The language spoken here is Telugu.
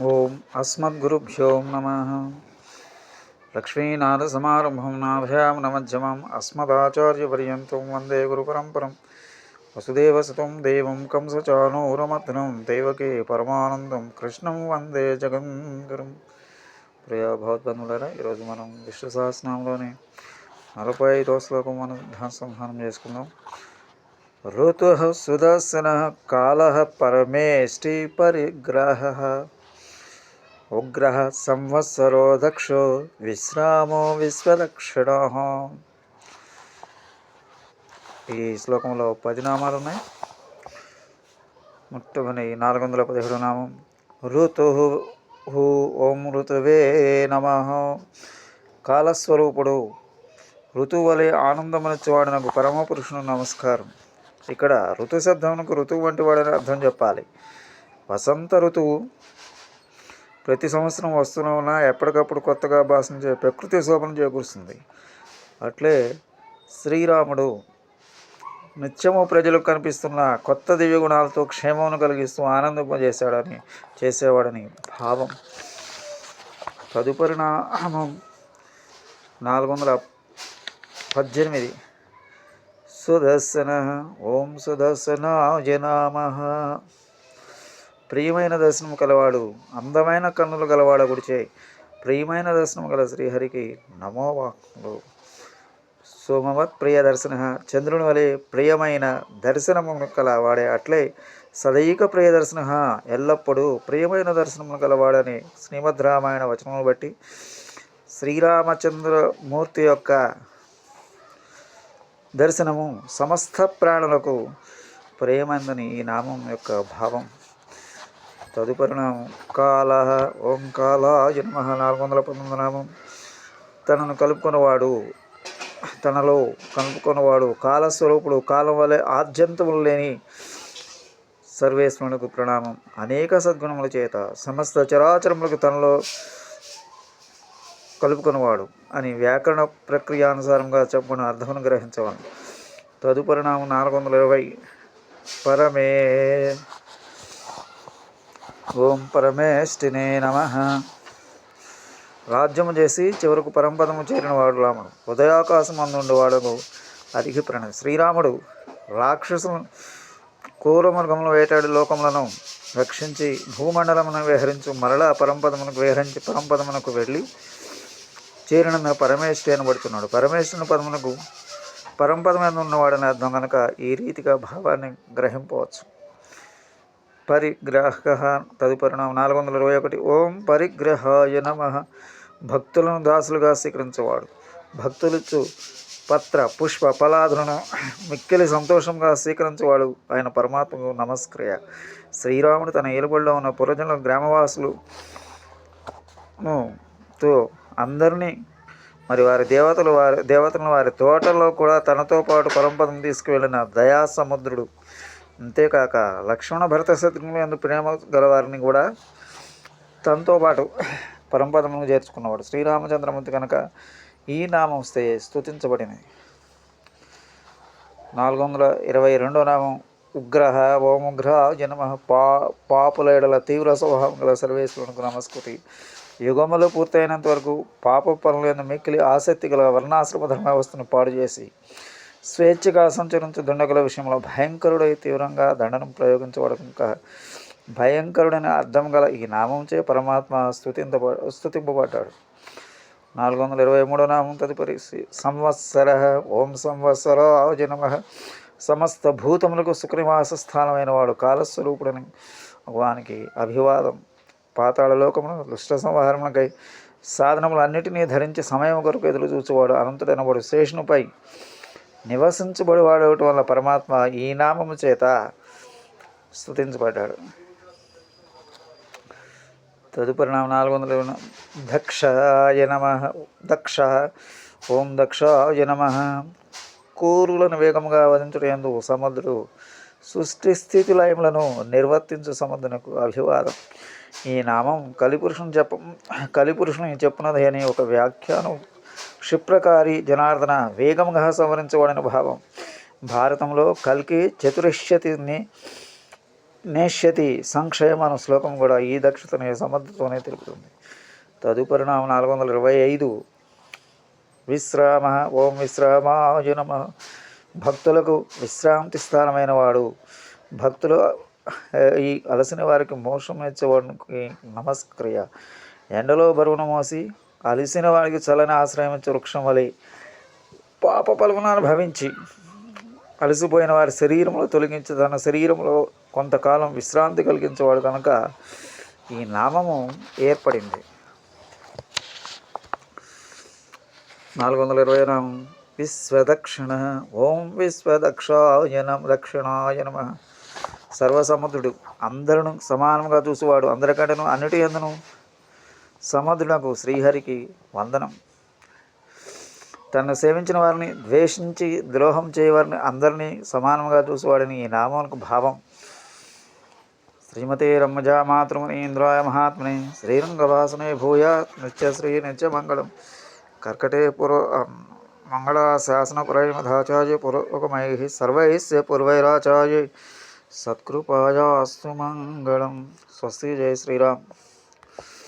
ఓం అస్మద్గురుభ్యో నమ. లక్ష్మీనాథసమారంభం నాభ్యాం నమజ్జమం అస్మదాచార్యపర్యంతం వందే గురుపరంపరం. వసుదేవసుతం దేవం కంసచానూరమర్దనం దేవకే పరమానందం కృష్ణం వందే జగంగురం ప్రియా భగవద్బంధువులారా ఈరోజు మనం విష్ణు సహస్రంలోని నలభై ఐదో శ్లోకం మనం ధ్యానసంధానం చేసుకుందాం. ఋతు సుదర్శన కాల పరమేష్టి పరిగ్రహ. ఉగ్రహ సంవత్సరో దక్షో విశ్రామో విశ్వదక్షిణ. ఈ శ్లోకంలో పది నామాలు ఉన్నాయి. మొట్టమొదటి నాలుగు వందల పదిహేడు నామం. ఋతు హు ఓం ఋతువే నమ. కాలస్వరూపుడు ఋతువు వలె ఆనందమనిచ్చేవాడు నాకు పరమపురుషుడు నమస్కారం. ఇక్కడ ఋతు శబ్దమునకు ఋతువు వంటి వాడని అర్థం చెప్పాలి. వసంత ఋతువు ప్రతి సంవత్సరం వస్తూనే ఉన్న ఎప్పటికప్పుడు కొత్తగా భాషించే ప్రకృతి శోభను చేకూరుస్తుంది. అట్లే శ్రీరాముడు నిత్యము ప్రజలకు కనిపిస్తున్న కొత్త దివ్య గుణాలతో క్షేమమును కలిగిస్తూ ఆనందింపజేశాడని చేసేవాడని భావం. తదుపరి నామం నాలుగు వందల పద్దెనిమిది. సుదర్శన ఓం సుదర్శనాయ నమః. ప్రియమైన దర్శనం కలవాడు అందమైన కన్నులు గలవాడ గుడిచే ప్రియమైన దర్శనం గల శ్రీహరికి నమో సోమవత్ ప్రియ దర్శన చంద్రుని వలె ప్రియమైన దర్శనము కల వాడే అట్లే సదైక ప్రియ దర్శన ఎల్లప్పుడూ ప్రియమైన దర్శనము కలవాడని శ్రీమద్ రామాయణ వచనమును బట్టి శ్రీరామచంద్రమూర్తి యొక్క దర్శనము సమస్త ప్రాణులకు ప్రేమందని ఈ నామం యొక్క భావం. తదుపరి నామం కాల ఓం కాలాయ నమ. నాలుగు వందల పంతొమ్మిది నామం. తనను కలుపుకున్నవాడు తనలో కలుపుకున్నవాడు కాలస్వరూపుడు కాలం వలె ఆద్యంతములు లేని సర్వేశ్వరునికి ప్రణామం. అనేక సద్గుణముల చేత సమస్త చరాచరములకు తనలో కలుపుకున్నవాడు అని వ్యాకరణ ప్రక్రియ అనుసారంగా చెప్పుకున్న అర్థమును గ్రహించవాలి తదుపరి నామం నాలుగు వందల ఇరవై. పరమే ఓం పరమేష్టినే నమ. రాజ్యము చేసి చివరకు పరంపదము చేరిన వాడు రాముడు. ఉదయాకాశం అందుండేవాడు అరిగి ప్రణ శ్రీరాముడు రాక్షసులు క్రూరమృగములు వేటాడి లోకములను రక్షించి భూమండలమును విహరించు మరలా పరంపదమునకు విహరించి పరంపదమునకు వెళ్ళి చేరిన పరమేశ్వరి అనబడుతున్నాడు పరమేశ్వరుని పదమునకు పరంపద మీద ఉన్నవాడని అర్థం కనుక ఈ రీతిగా భావాన్ని గ్రహింపవచ్చు. పరిగ్రహ తదుపరి నాలుగు వందల ఇరవై ఒకటి. ఓం పరిగ్రహాయ నమ. భక్తులను దాసులుగా స్వీకరించేవాడు. భక్తులిచ్చు పత్ర పుష్ప ఫలాదులను మిక్కిలి సంతోషంగా స్వీకరించేవాడు ఆయన పరమాత్మకు నమస్క్రియ శ్రీరాముడు తన ఏలుబడిలో ఉన్న పురజనుల గ్రామవాసులు తో అందరినీ మరి వారి దేవతలు వారి దేవతలను వారి తోటలో కూడా తనతో పాటు పరంపదం తీసుకువెళ్ళిన దయా సముద్రుడు అంతేకాక లక్ష్మణ భరత శత్రుఘ్నులు ఎందు ప్రేమ గలవారిని కూడా తనతో పాటు పరంపరను చేర్చుకున్నవాడు. శ్రీరామచంద్రమూర్తి కనుక ఈ నామం స్తే స్తుతించబడినది. నాలుగు వందల ఇరవై రెండో నామం ఉగ్రహ ఓముగ్ర జనమ పా పాపులేడల తీవ్ర స్వభావం గల సర్వేశ్వరునికి నమస్కృతి. యుగములు పూర్తయినంత వరకు పాప పనులను మిక్కిలి ఆసక్తి గల వర్ణాశ్రమ ధర్మ వ్యవస్థను పాడు చేసి స్వేచ్ఛగా సంచరించు దుండగుల విషయంలో భయంకరుడై తీవ్రంగా దండనం ప్రయోగించబడక భయంకరుడని అర్థం గల ఈ నామంచే పరమాత్మ స్థుతింపబ స్థుతింపబడ్డాడు నాలుగు వందల ఇరవై మూడో నామం తదుపరి సంవత్సర ఓం సంవత్సర జనమ సమస్త భూతములకు సుఖనివాస స్థానమైన వాడు కాలస్వరూపుడని వానికి అభివాదం. పాతాళలోకమును దుష్ట సంహారమునకై సాధనములన్నిటినీ ధరించి సమయం కొరకు ఎదురు చూచేవాడు అనంతుడైనవాడు శేషునిపై నివసించబడివాడు వల్ల పరమాత్మ ఈ నామము చేత స్థుతించబడ్డాడు తదుపరి నామ నాలుగు వందల దక్షాయ నమ దక్ష ఓం దక్షాయ నమ. కూరులను వేగముగా వధించుటందు సముద్రుడు సృష్టి స్థితి లయములను నిర్వర్తించు సముద్రునకు అభివాదం. ఈ నామం కలిపురుషుని చెప్ప కలిపురుషుని చెప్పున్నది అని ఒక వ్యాఖ్యానం క్షిప్రకారి జనార్దన వేగంగా సంవరించబడిన భావం. భారతంలో కల్కి చతురశ్యతిని నేష్యతి సంక్షయం అనే శ్లోకం కూడా ఈ దక్షతనే సమర్థతోనే తెలుపుతుంది. తదుపరి నామ నాలుగు వందల ఇరవై ఐదు. విశ్రామ ఓం విశ్రామాయునమ భక్తులకు విశ్రాంతి స్థానమైన వాడు. భక్తులు ఈ అలసిన వారికి మోక్షం ఇచ్చేవాడికి నమస్క్రియ ఎండలో బరువును మోసి అలిసిన వారికి చలని ఆశ్రయం వృక్షం వలె పాప పలుగునాన్ని భవించి అలసిపోయిన వారి శరీరంలో తొలగించి తన శరీరంలో కొంతకాలం విశ్రాంతి కలిగించేవాడు కనుక ఈ నామము ఏర్పడింది. నాలుగు వందల ఇరవై నామం విశ్వదక్షిణ. ఓం విశ్వదక్షాయ నమ దక్షిణాయ నమ. సర్వసముద్రుడు అందరును సమానంగా చూసేవాడు. అందరికంటేను అన్నిటి ఎందును? సముద్రునకు శ్రీహరికి వందనం. తనను సేవించిన వారిని ద్వేషించి ద్రోహం చేయవారిని అందరినీ సమానంగా చూసేవాడని ఈ నామమునకు భావం. శ్రీమతే రమ్మజా మాతృమునీంద్రాయ మహాత్మని శ్రీరంగవాసనే భూయాత్ నిత్యశ్రీ నిత్యమంగళం కర్కటే పుర మంగళ శాసనపురైమధాచార్య పురోగమై సర్వైస్య పూర్వైరాచార్య సత్కృపాయాస్తు మంగళం. స్వస్తి జయ శ్రీరామ్.